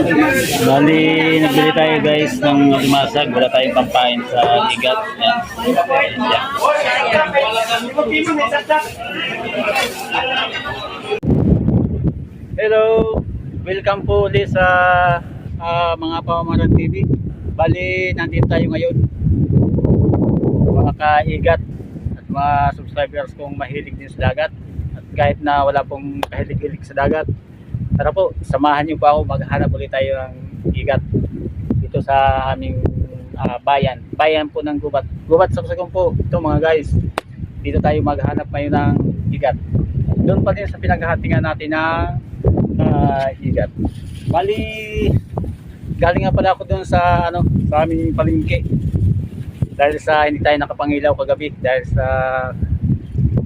Bali, nagbili tayo guys ng limasag. Wala tayong pampain sa igat. Yan. Hello! Welcome po ulit sa ah, mga pamamarang TV. Bali, nandito tayo ngayon. Mga kaigat at mga subscribers kong mahilig din sa dagat. At kahit na wala pong kahilig-hilig sa dagat, tara po, samahan niyo po ako maghanap ulit tayo ng igat dito sa aming ah, bayan. Bayan po ng Gubat. Gubat sa po. Ito mga guys. Dito tayo maghanap ngayon ng igat. Doon pa din sa pinaghahatingan natin ng ah, igat. Bali, galing nga pala ako doon sa ano, sa aming palengke. Dahil sa hindi tayo nakapangilaw kagabi dahil sa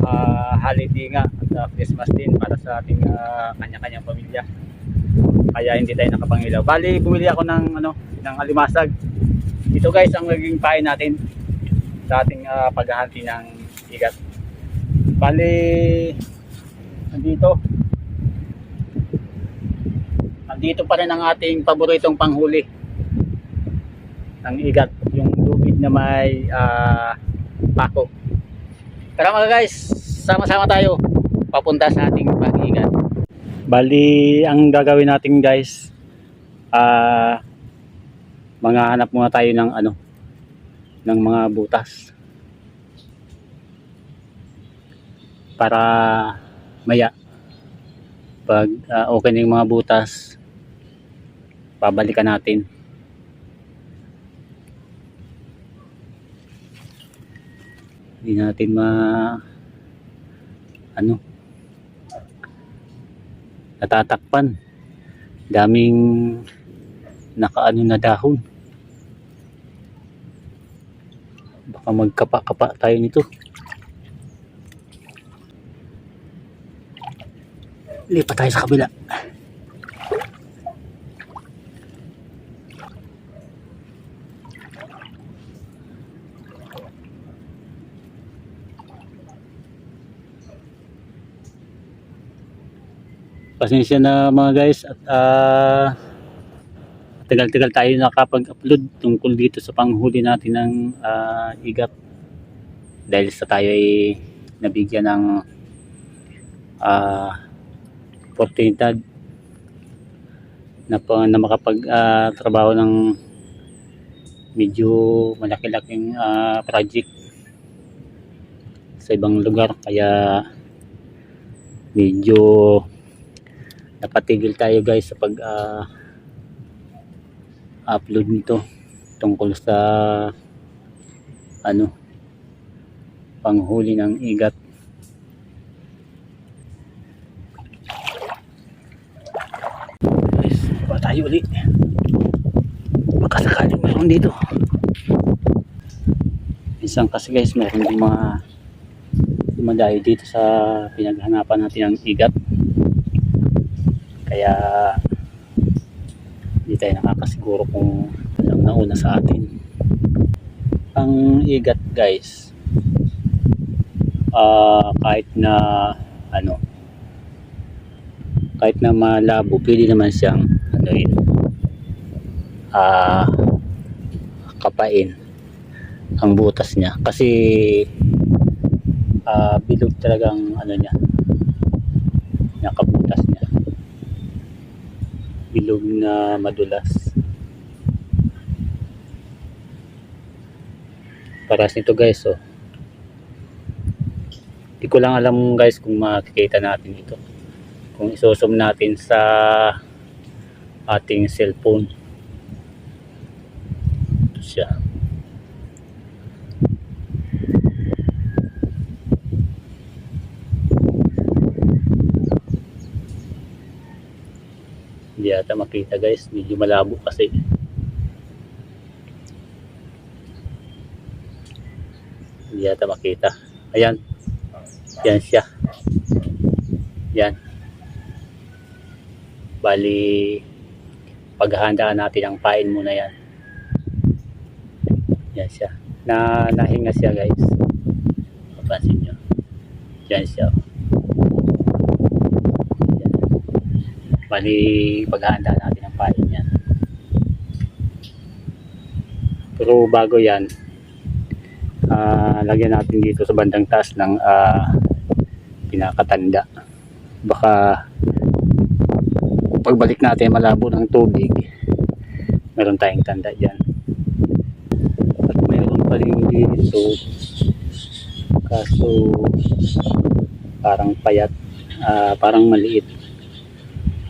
ah, holiday nga at ah, Christmas din para sa ating ah, kanya-kanyang pamilya. Kaya hindi tayo nakapangilaw. Bali, bumili ako ng ano, ng alimasag. Ito guys ang naging pain natin sa ating ah, paghahanti ng igat. Bali, nandito. Nandito pa rin ang ating paboritong panghuli ng igat, yung lubid na may ah, pako. Tara mga guys, sama-sama tayo papunta sa ating pag-igat. Bali, ang gagawin natin guys, ah mga hanap muna tayo ng ano, ng mga butas. Para maya pag ah, okay na yung mga butas babalikan natin hindi natin ma ano natatakpan. Daming nakaano na dahon. Baka magkapa-kapa tayo nito. Lipat tayo sa kabila pasensya na mga guys at ah, tagal-tagal tayo nakapag-upload tungkol dito sa panghuli natin ng ah, igat dahil sa tayo ay nabigyan ng ah, oportunidad na, na makapag ah, trabaho ng medyo malaki-laking ah, project sa ibang lugar. Kaya medyo napatigil tayo guys sa pag ah, upload nito tungkol sa ano panghuli ng igat guys baba tayo ulit. Baka sakaling meron dito. Isang kasi guys meron din mga dumadayo dito sa pinaghanapan natin ng igat kaya hindi tayo nakakasiguro kung alam na una sa atin. Ang igat guys ah kahit na ano kahit na malabo pwede naman siyang ano yun ah kapain ang butas niya. Kasi ah bilog talagang ano niya nakabutas. niya bilog na madulas. Paras nito guys oh. Di ko lang alam guys kung makikita natin ito. Kung isusum natin sa ating cellphone ito siya hindi ata makita guys. Medyo malabo kasi. Hindi ata makita. Ayan. Yan siya. Yan. Bali paghahandaan natin ang pain muna yan. Yan siya. Na nahinga siya guys. Mapansin nyo. Yan siya. Bali paghahanda natin ang pain yan. Pero bago yan, ah, lagyan natin dito sa bandang taas ng ah, pinakatanda. Baka pagbalik natin malabo ng tubig, meron tayong tanda dyan. At mayroon pa rin dito, kaso parang payat, ah, parang maliit.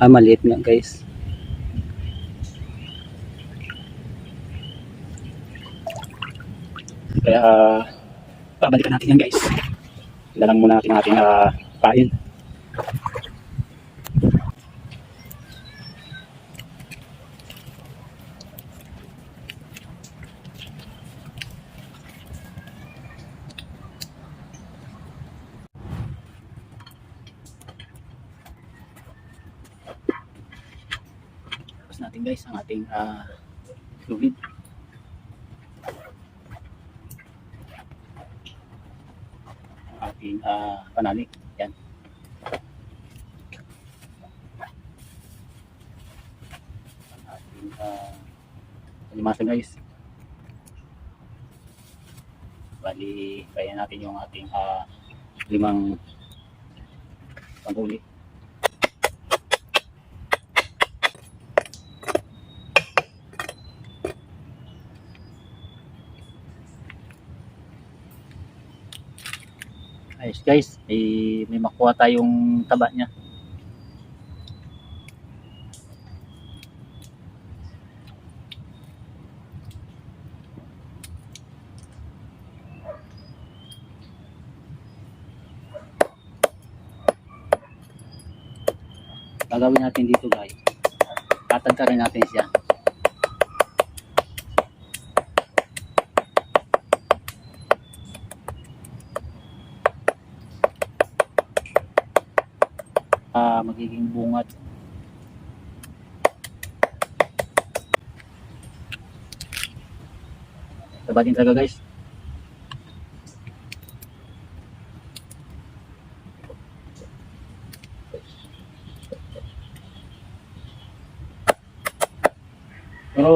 Ah, maliit nga guys. Kaya, uh, babalikan natin yan guys. Dalang muna natin ating ah, pain. Tapos natin guys ang ating ah, fluid. Ang ating ah, panalik. Yan. Ang ating uh, alimasa guys. Bali, kaya natin yung ating ah, limang panghuli. Ayos guys, may, may makuha tayong taba niya. Gagawin natin dito guys. Tatagka natin siya. ah magiging bungat. Tabatin talaga guys. Pero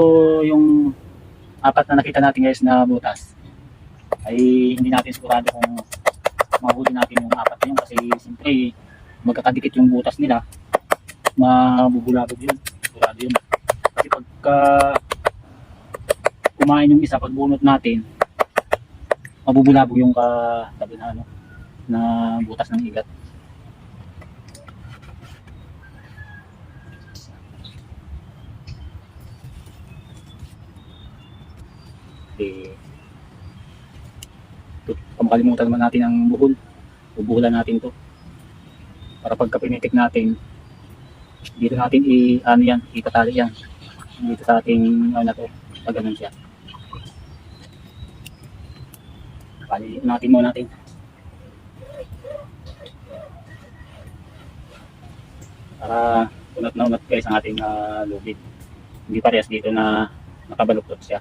yung apat na nakita natin guys na butas ay hindi natin sigurado kung mahuli natin yung apat na yun kasi siyempre magkakadikit yung butas nila, mabubulabog yun. Sigurado yun. Kasi pagka kumain yung isa, pagbunot natin, mabubulabog yung katabi na, ano, na butas ng igat. Eh, makalimutan naman natin ang buhol, bubuhulan natin to para pagka pinitik natin dito natin i ano yan itatali yan. Dito sa ating ano to pag ganun siya. Paliin natin mo natin. Para unat na unat guys ang ating uh, lubid. Hindi parehas dito na nakabaluktot siya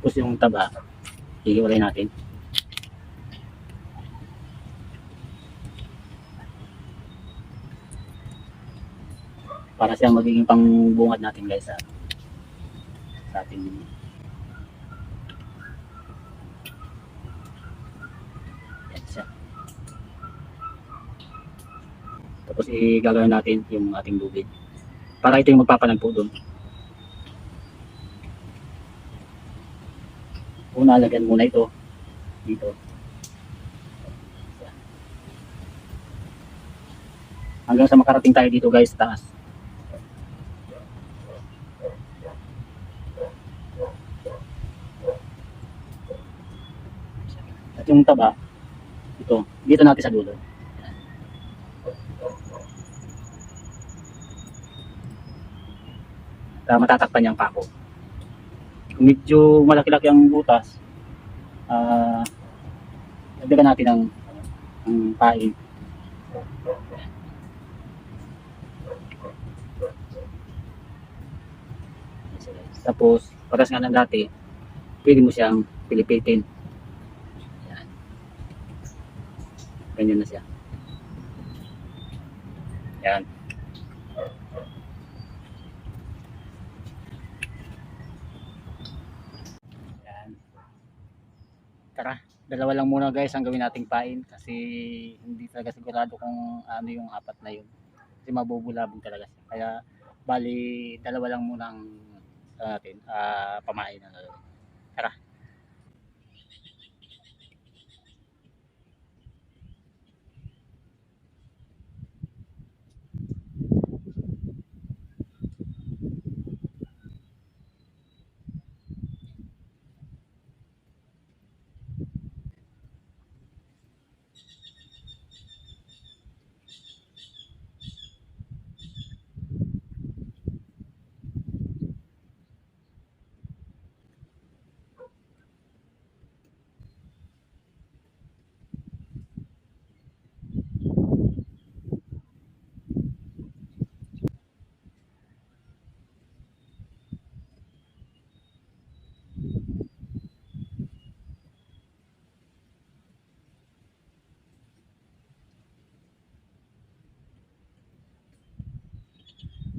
Tapos yung taba, hihiwalay natin. Para siyang magiging pangbungad natin guys sa, sa ating. Tapos i-gagawin natin yung ating lubid. Para ito yung magpapanagpo doon. Una, lagyan muna ito dito. Hanggang sa makarating tayo dito guys, taas. At yung taba, ito, dito natin sa dulo. At, ah, matatakpan niya ang pako medyo malaki-laki ang butas, ah, dagdagan natin ang, ang pain. Tapos, paras nga ng dati, pwede mo siyang pilipitin. Yan. Ganyan na siya. Yan. Yan. Tara, dalawa lang muna guys ang gawin nating pain kasi hindi talaga sigurado kung ano yung apat na yun. Kasi mabubulabog talaga siya. Kaya bali dalawa lang muna ang ano natin, ah, pamain na. Tara.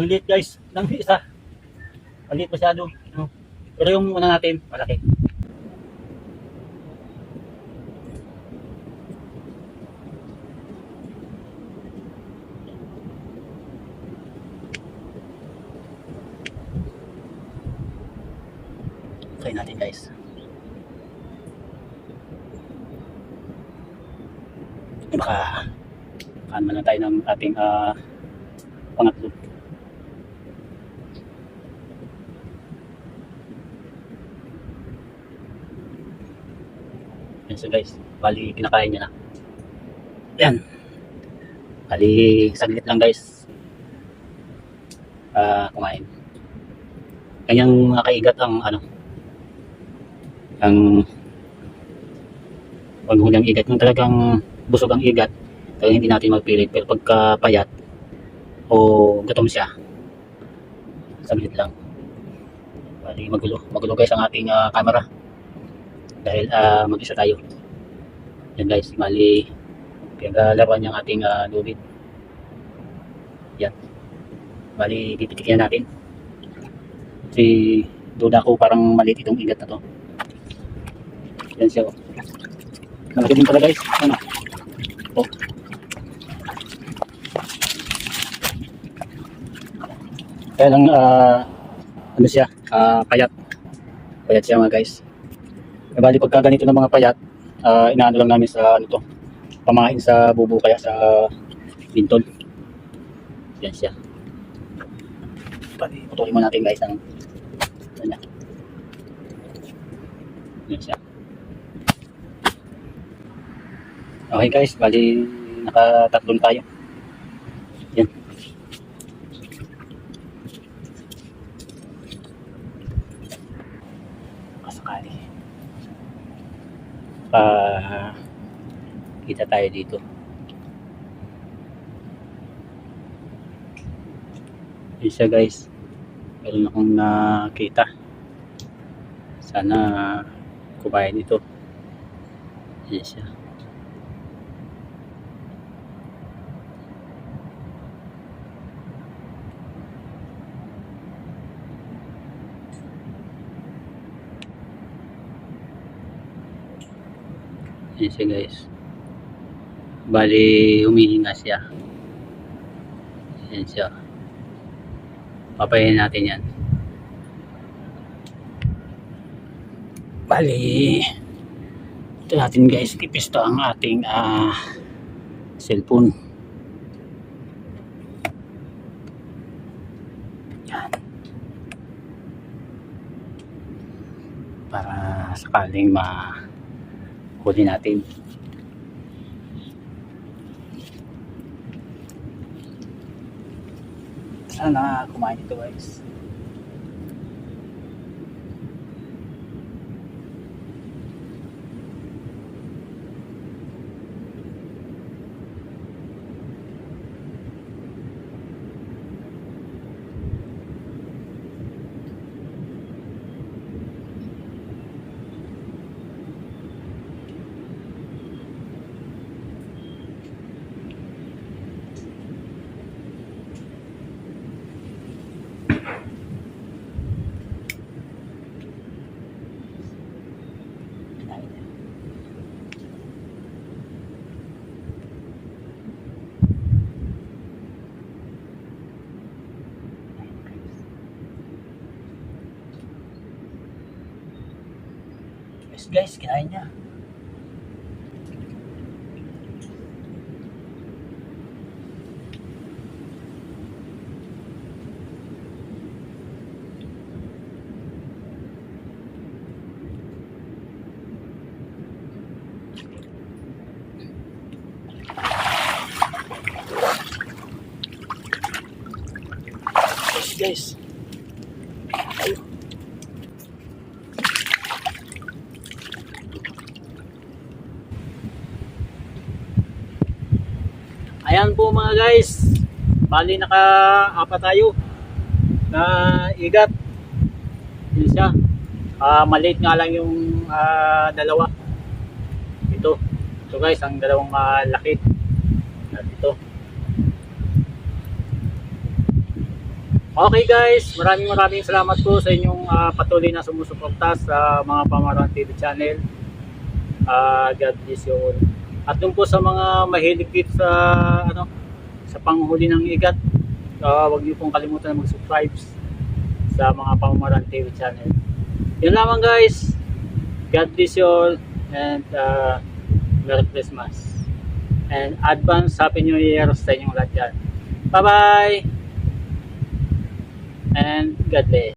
Ang liit guys, ng isa. Ang liit masyado. No? Pero yung una natin, malaki. Try natin guys. Baka kaan man lang tayo ng ating ah, so guys, bali kinakain niya na. Yan. Bali saglit lang guys. Ah, kumain. Kanyang mga kaigat ang ano ang paghuli ang igat. Kung talagang busog ang igat, talagang hindi natin magpilit. Pero pagka payat o gutom siya, saglit lang. Bali magulo. Magulo guys ang ating ah, camera dahil ah, mag-isa tayo. Yan guys, mali pinaglaruan niyang ating uh, lubid. Yan. Bali, pipitikin na natin. Kasi duda ko parang maliit itong igat na to. Yan siya. Oh. Malaki din pala guys. Ano? Oh. Kaya lang, ah, ano siya, ah, payat. Payat siya mga guys. Eh, bali pagka ganito ng mga payat, uh, inaano lang namin sa ano to, pamain sa bubo kaya sa lintol. Yan siya. Pati putulin mo natin guys ang. Ano. Yan siya. Okay guys, bali nakatatlong tayo. Pa kita tayo dito. Isa guys. Meron akong nakita. Sana kumain ito. Yan Yan siya guys. Bali, humihinga siya. Yan siya. Papayin natin yan. Bali, ito natin guys, ipisto ang ating ah, cellphone. Yan. Para sakaling ma huli natin. Sana kumain ito guys. Guys, kinain niya. Guys. Ayun. Ayan po guys. Bali naka-apat tayo na igat. Yun siya. Ah, maliit nga lang yung ah, dalawa. Ito. Ito guys, ang dalawang malaki. At ito. Okay guys, maraming maraming salamat po sa inyong ah, patuloy na sumusuporta sa mga Pamaran TV channel. Ah, God bless you all. At dun po sa mga mahilig dito sa ano sa panghuli ng igat, ah, huwag niyo pong kalimutan mag-subscribe sa mga Pamaran TV channel. Yun lamang guys. God bless you all and uh, Merry Christmas. And advance Happy New Year sa inyong lahat dyan. Bye-bye! And God bless.